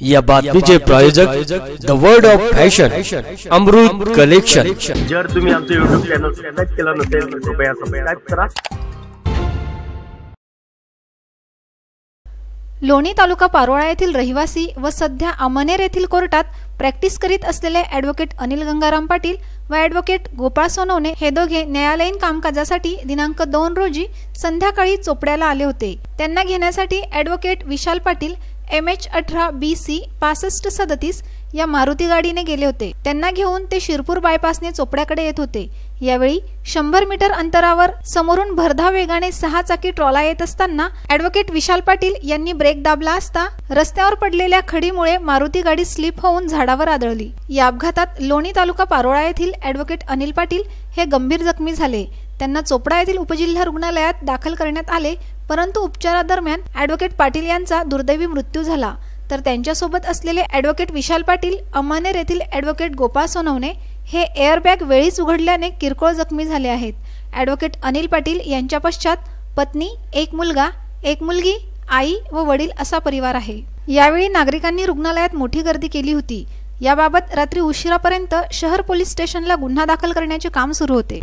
या बातमीचे प्रायोजक the world of fashion Amrut collection जर तुम्ही आमचे युट्यूब चॅनल सबस्क्राईब केला नसेल तर कृपया सबस्क्राईब करा. लोणी तालुका पारोळा येथील रहिवासी व सध्या अमनेर येथील कोर्टात प्रॅक्टिस करीत असलेले ॲडव्होकेट अनिल गंगाराम पाटील व ॲडव्होकेट गोपाळ सोनवणे हे दोघे न्यायालयीन कामकाजासाठी दिनांक दोन रोजी संध्याकाळी चोपड्याला आले होते. त्यांना घेण्यासाठी advocate Vishal Patil M H अठरा बी सी पासष्ट सदतीस या मारुती गाडीने गेले होते. त्यांना घेऊन ते शिरपूर बायपासने चोपड्याकडे येत होते. यावेळी शंभर मीटर अंतरावर समोरून भरधाव वेगाने सहा चाकी ट्रॉला येत असताना ॲडव्होकेट विशाल पाटील यांनी ब्रेक दाबला असता रस्त्यावर पडलेल्या खडीमुळे मारुती गाडी स्लिप होऊन झाडावर आदळली. या अपघातात लोणी तालुका पारोळा येथील ऍडव्होकेट अनिल पाटील हे गंभीर जखमी झाले. त्यांना चोपडा येथील उपजिल्हा रुग्णालयात दाखल करण्यात आले परंतु उपचारादरम्यान ऍडव्होकेट पाटील यांचा दुर्दैवी मृत्यू झाला. तर त्यांच्यासोबत असलेले ॲडव्होकेट विशाल पाटील अमानेर येथील ॲडव्होकेट गोपाळ सोनवणे हे एअरबॅग वेळीच उघडल्याने किरकोळ जखमी झाले आहेत. ॲडव्होकेट अनिल पाटील यांच्या पश्चात पत्नी एक मुलगा एक मुलगी आई व वडील असा परिवार आहे. यावेळी नागरिकांनी रुग्णालयात मोठी गर्दी केली होती. याबाबत रात्री उशिरापर्यंत शहर पोलीस स्टेशनला गुन्हा दाखल करण्याचे काम सुरू होते.